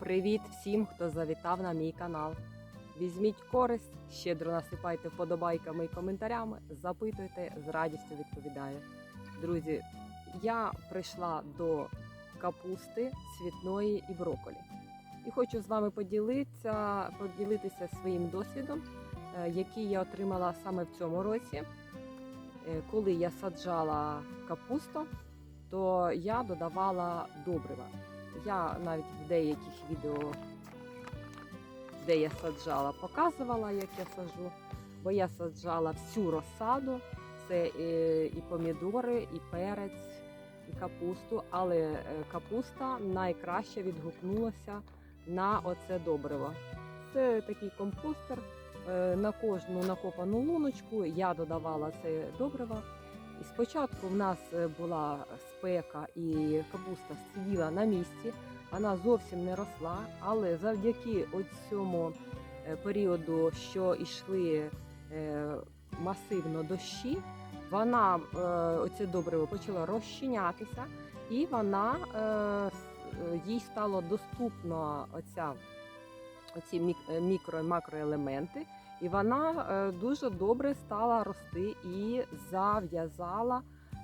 Привіт всім, хто завітав на мій канал. Візьміть користь, щедро насипайте вподобайками і коментарями, запитуйте, з радістю відповідаю. Друзі, я прийшла до капусти, цвітної і броколі. І хочу з вами поділитися, поділитися своїм досвідом, е, який я отримала саме в цьому році. Е, Коли я саджала капусту, то я додавала добрива. Я навіть в деяких відео, де я саджала, показувала, як я саджу, бо я саджала всю розсаду, це е, і помідори, і перець, і капусту, але е, капуста найкраще відгукнулася на оце добриво. Це такий компостер. Е, На кожну накопану луночку я додавала це добриво. І спочатку в нас е, була спека і капуста сиділа на місці, вона зовсім не росла, але завдяки цьому періоду, що йшли е, масивно дощі, вона е, оце добриво почала розчинятися, і вона е, їй стало доступно оця, оці мік- е, мікро і макроелементи. І вона е, дуже добре стала рости і зав'язала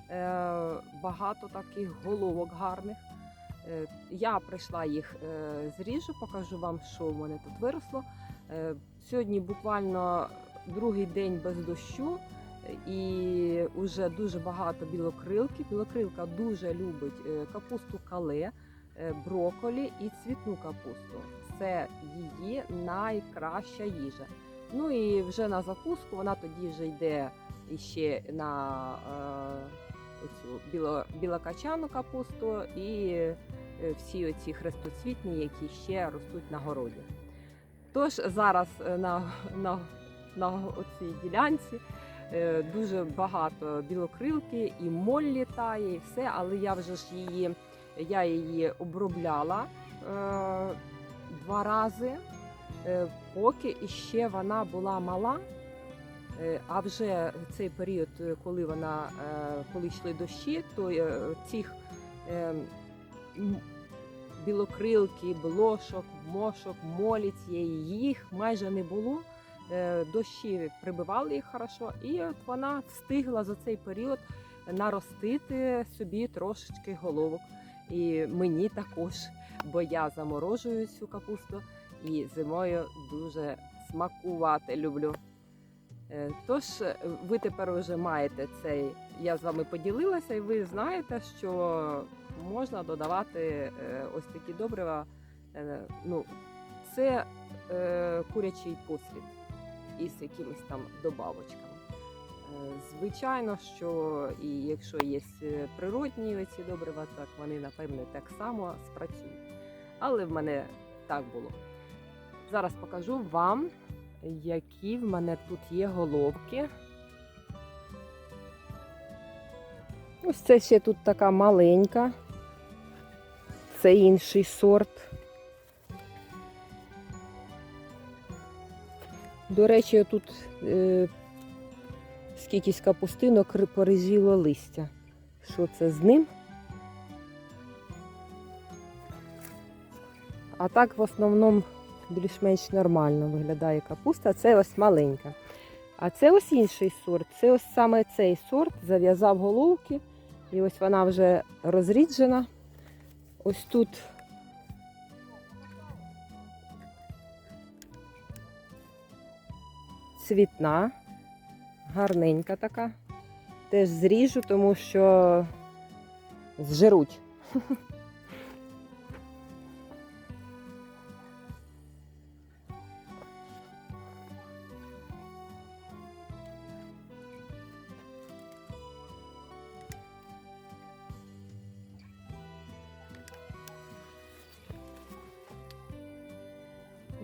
е, багато таких головок гарних. Е, я прийшла їх зріжу, покажу вам, що в мене тут виросло. Сьогодні буквально другий день без дощу, і вже дуже багато білокрилки. Білокрилка дуже любить капусту кале, броколі і цвітну капусту. Це її найкраща їжа. Ну і вже на закуску вона тоді вже йде іще на е, оцю біло, білокачану капусту і е, всі оці хрестоцвітні, які ще ростуть на городі. Тож зараз е, на, на, на оцій ділянці е, дуже багато білокрилки, і моль літає, і все, але я вже ж її, я її обробляла е, два рази поки іще вона була мала. Е, А вже цей період, е, коли вона е, коли йшли дощі, то е, цих е, білокрилки, блошок, мошок, молі цієї їх майже не було. Е, Дощі прибивали їх хорошо, і от вона встигла за цей період наростити собі трошечки головок. І мені також, бо я заморожую цю капусту і зимою дуже смакувати люблю. Е, Тож е, ви тепер вже маєте цей. Я з вами поділилася, і ви знаєте, що можна додавати е, ось такі добрива. Ну, це курячий послід із якимись там добавочками. Звичайно, що і якщо є природні оці добрива, так вони напевне так само спрацюють. Але в мене так було. Зараз покажу вам, які в мене тут є головки. Ось це ще тут така маленька. Це інший сорт. До речі, тут е, скількись капустинок ри- поризіло листя. Що це з ним? А так в основному більш-менш нормально виглядає капуста. Це ось маленька. А це ось інший сорт. Це ось саме цей сорт зав'язав головки. І ось вона вже розріджена. Ось тут цвітна, гарненька така. Теж зріжу, тому що зжируть.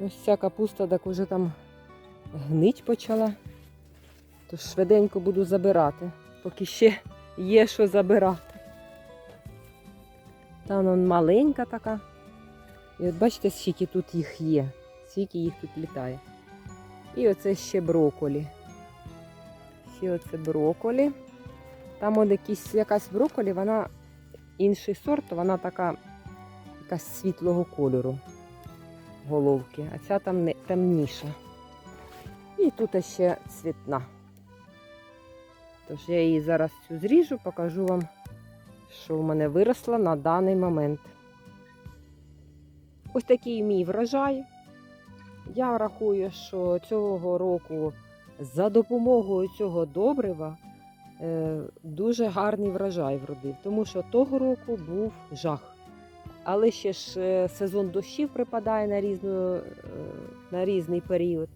Ось ця капуста так уже там гнить почала. Тож швиденько буду забирати, поки ще є що забирати. Там вон маленька така. І от бачите, скільки тут їх є, скільки їх тут літає. І оце ще броколі. Ще оце броколі. Там от якісь, якась броколі, вона інший сорт, вона така якась світлого кольору. Головки, а ця там не темніша. І тут ще цвітна. Тож я її зараз цю зріжу, покажу вам, що в мене виросла на даний момент. Ось такий мій врожай. Я рахую, що цього року за допомогою цього добрива е, дуже гарний врожай вродив, тому що того року був жах. Але ще ж е, сезон дощів припадає на, різну, е, на різний період.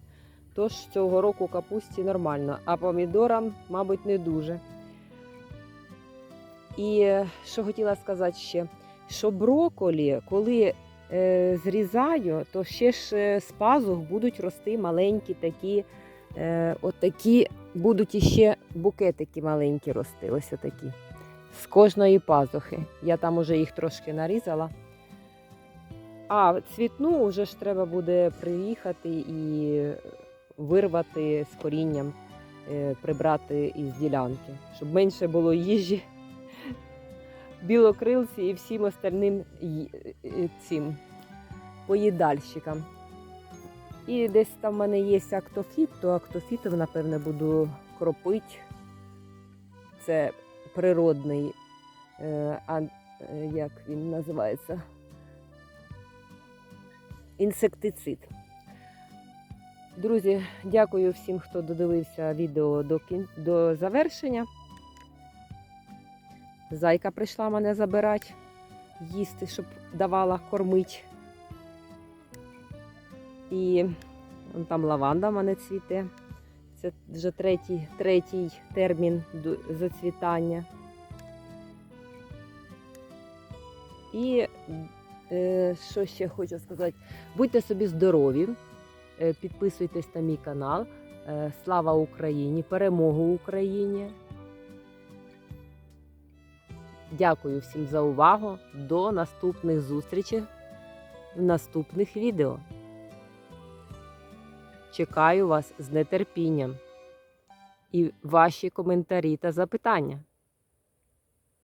Тож цього року капусті нормально, а помідорам, мабуть, не дуже. І е, що хотіла сказати ще, що броколі, коли е, зрізаю, то ще ж з пазух будуть рости маленькі такі, е, отакі, будуть іще букетики маленькі рости, ось отакі. З кожної пазухи. Я там уже їх трошки нарізала. А цвітну вже ж треба буде приїхати і вирвати з корінням, е, прибрати із ділянки, щоб менше було їжі білокрилці і всім остальним цим поїдальщикам. І десь там в мене є актофіт, то актофітом, напевне, буду кропити. Це природний, е, а, е, як він називається? Інсектицид. Друзі, дякую всім, хто додивився відео до, кін... до завершення. Зайка прийшла мене забирати, їсти, щоб давала кормить. І там лаванда в мене цвіте. Це вже третій, третій термін зацвітання. І е, що ще хочу сказати? Будьте собі здорові, е, підписуйтесь на мій канал. Е, слава Україні! Перемогу Україні! Дякую всім за увагу. До наступних зустрічей в наступних відео. Чекаю вас з нетерпінням і ваші коментарі та запитання.